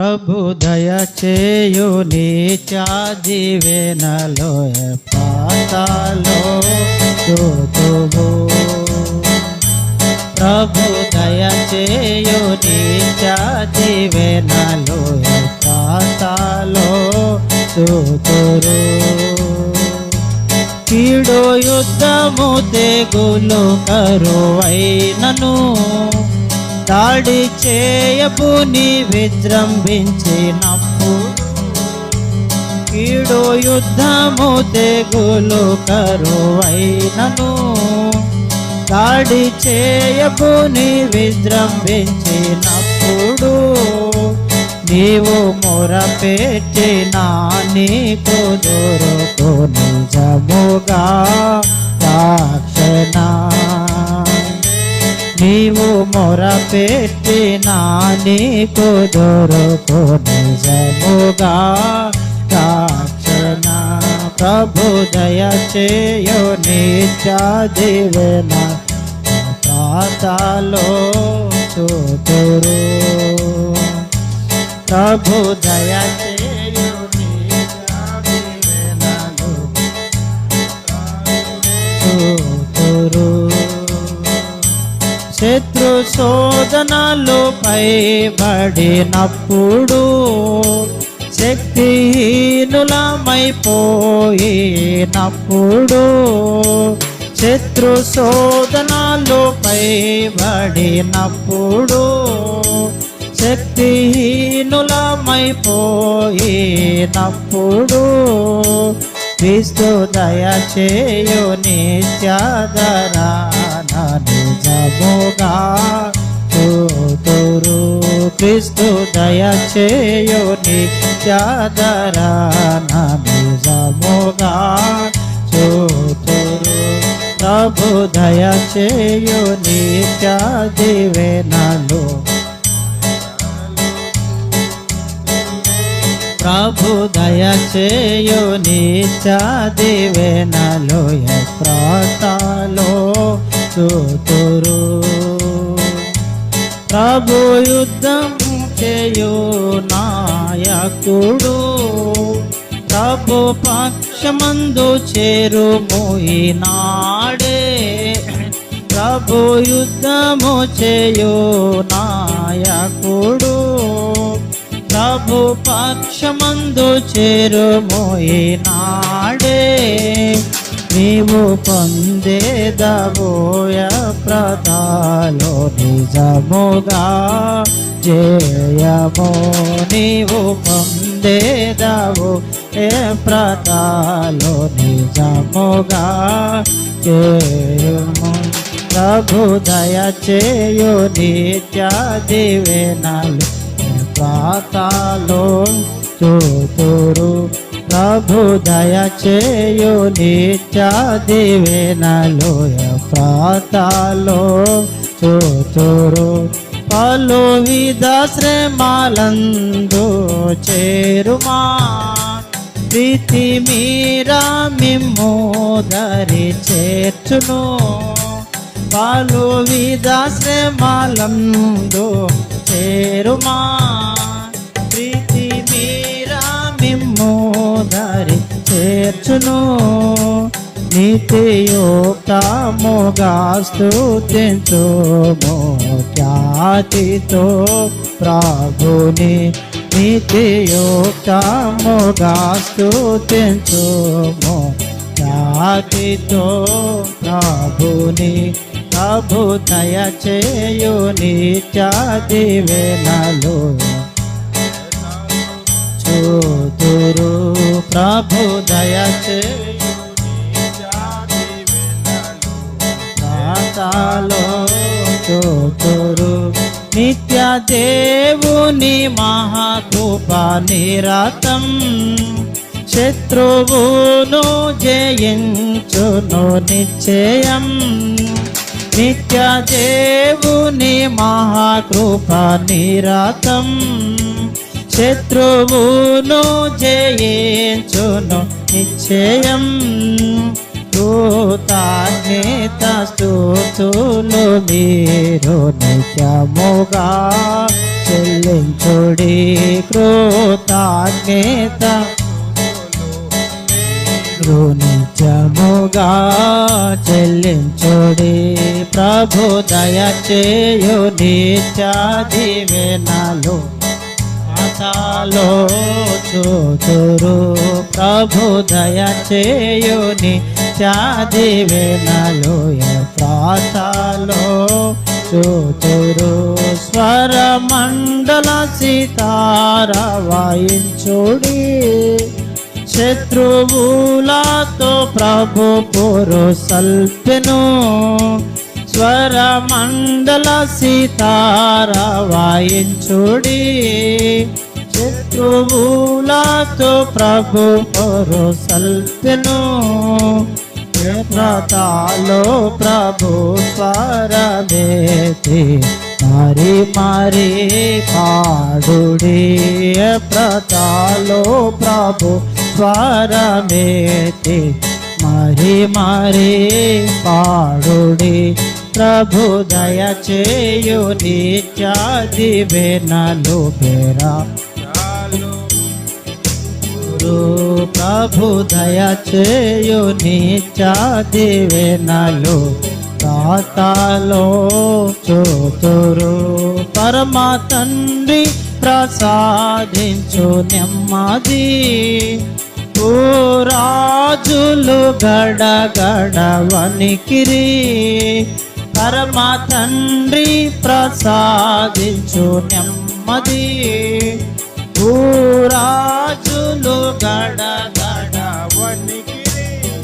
ప్రభు దయ చేయు నీచా నీచాదివేనలో పాతాలో చూతువు ప్రభు దయ చేయు నీచా నీచాదివేనలో పాతాలో చూతురు కీడు యుద్ధము తెగులు కరువైనను దాడి చేయపు నీ విజృంభించినప్పుడు కీడు యుద్ధము తెగులు కరువైనను. దాడి చేయపు నీ విజృంభించినప్పుడు నీవు మొరపెట్టిన నీకు దొరుకు నిజముగా. నీవు మొరపెట్టిన నీకు దొరకు నిజముగా రక్షణ ప్రభు దయచేయు నిత్య దీవెన ప్రాతాలో చూతురు ప్రభు దయచేయు శోధనలు పైబడినప్పుడు శక్తిహీనులమైపోయినప్పుడు శత్రు శోధనలు పైబడినప్పుడు శక్తిహీనులమైపోయినప్పుడు క్రీస్తు దయచేయు నిత్యధరా. నమోగా చూతురు క్రీస్తు దయచేయు నిత్యధరా నమోగా చూతురు. ప్రభు దయచేయు నిత్య దివెనలు ప్రభు దయచేయు నిత్య దివెనలు ప్రాతాలో చూతురు ప్రభు యుద్ధం చేయు నాయకుడు. ప్రభు పక్షమందు చేరుము ఈనాడే ప్రభు యుద్ధము చేయు నాయకుడు. ప్రభు పక్షమందు చేరుము ఈనాడే నీవు పొందేదవోయ ప్రదాలో నిజముగా జయమో నీవు పొందేదవు ఏ ప్రదాలో నిజముగా జయము ప్రభు దయ చేయు నిత్య దివెనలు ప్రాతాలో చూతురు ప్రభుదయ దయచేయు నిత్య దివెనలు ప్రాతాలో చూతురు పలు విధ శ్రమలందు చేరుమా. ప్రీతి మీరా మిమ్మోదరి చేర్చును. పలు విధ శ్రమలందు చేరుమా. ప్రీతి మీరా మిమ్మో దారి చేర్చును. నీతియుక్తముగా స్తుతించుము ఖ్యాతితో ప్రభుని నీతియుక్తముగా స్తుతించుము ఖ్యాతితో ప్రభుని ప్రభు దయచేయు నిత్య దివెనలు. చూ ప్రభు దయచేయు ప్రాతాలో చూతురు నిత్య దేవుని మహాకృప నిరతం శత్రువును జయించును నిశ్చయం. నిత్య దేవుని మహాకృప నిరతం శత్రువును జయించును నిశ్చయం. కృతాజ్ఞత స్తోతులు మీరు నిత్యముగా చెల్లించుడి కృతాజ్ఞత నిత్యముగా చెల్లించుడి ప్రభు దయ చేయు నిత్యాదివేనాలు ఆశాలో చూతురు ప్రభు దయ చేయుని చాదివేనలో ప్రాతాలో చూతురు స్వర మండల సీతార వాయించుడి. శత్రువులతో ప్రభు పురు సల్పెను స్వర మండల సీతార వాయించుడి శత్రువులతో ప్రభు పురు తాలో ప్రభు స్వరమేతి మరి మరి పాడుడి. ప్రతాలో ప్రభు స్వరమేతి మరి మరి పాడుడి. ప్రభు దయ చేయు నిత్యాది వేనలు బేరా గురు ప్రభు దయ చేయు నిత్యాది వేనలు తాతలో చూతురు పరమ తండ్రి ప్రసాదించు నెమ్మది ఓ రాజులు గడ వనికిరి పరమ తండ్రి ప్రసాదించు నెమ్మది. ఊరాజులు గడగ